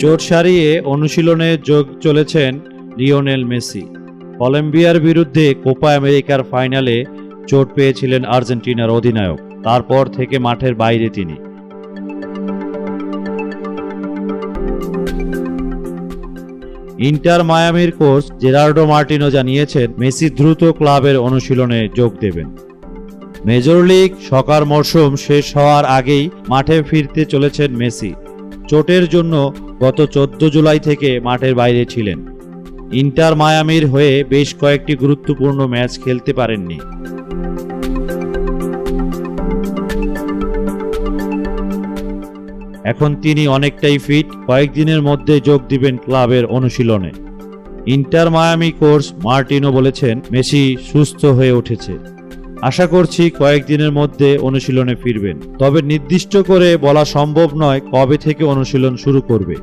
চোট সারিয়ে অনুশীলনে যোগ চলেছেন লিওনেল মেসি। কলম্বিয়ার বিরুদ্ধে কোপা আমেরিকার ফাইনালে চোট পেয়েছিলেন আর্জেন্টিনার অধিনায়ক, তারপর থেকে মাঠের বাইরে তিনি। ইন্টার মায়ামির কোচ জেরার্ডো মার্টিনো জানিয়েছেন, মেসি দ্রুত ক্লাবের অনুশীলনে যোগ দেবেন। মেজর লিগ সকার মরশুম শেষ হওয়ার আগেই মাঠে ফিরতে চলেছেন মেসি। চোটের জন্য গত চোদ্দ জুলাই থেকে মাঠের বাইরে ছিলেন। ইন্টার মায়ামির হয়ে বেশ কয়েকটি গুরুত্বপূর্ণ ম্যাচ খেলতে পারেননি। এখন তিনি অনেকটাই ফিট, কয়েকদিনের মধ্যে যোগ দিবেন ক্লাবের অনুশীলনে। ইন্টার মায়ামি কোর্স মার্টিনো বলেছেন, মেসি সুস্থ হয়ে উঠেছে। আশা করছি কয়েকদিনের মধ্যে অনুশীলনে ফিরবেন। তবে নির্দিষ্ট করে বলা সম্ভব নয় কবে থেকে অনুশীলন শুরু করবে।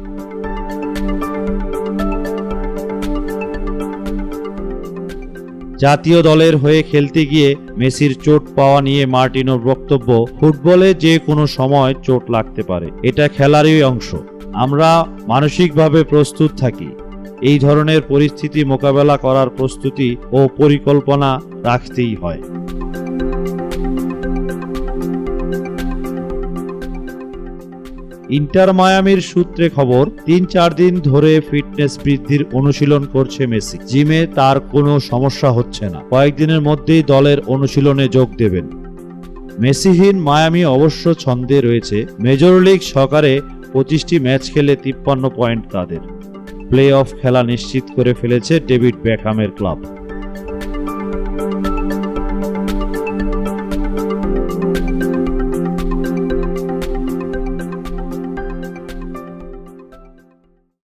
জাতীয় দলের হয়ে খেলতে গিয়ে মেসির চোট পাওয়া নিয়ে মার্টিনোর বক্তব্য, ফুটবলে যে কোনো সময় চোট লাগতে পারে। এটা খেলারই অংশ। আমরা মানসিকভাবে প্রস্তুত থাকি। এই ধরনের পরিস্থিতি মোকাবেলা করার প্রস্তুতি ও পরিকল্পনা রাখতেই হয়। ইন্টার মায়ামির সূত্রে খবর, তিন চার দিন ধরে ফিটনেস বৃদ্ধির অনুশীলন করছে মেসি। জিমে তার কোনো সমস্যা হচ্ছে না। কয়েকদিনের মধ্যেই দলের অনুশীলনে যোগ দেবেন। মেসিহীন মায়ামি অবশ্য ছন্দে রয়েছে। মেজর লিগ সকারে পঁচিশটি ম্যাচ খেলে তিপ্পান্ন পয়েন্ট তাদের। প্লে অফ খেলা নিশ্চিত করে ফেলেছে ডেভিড বেকহামের ক্লাব।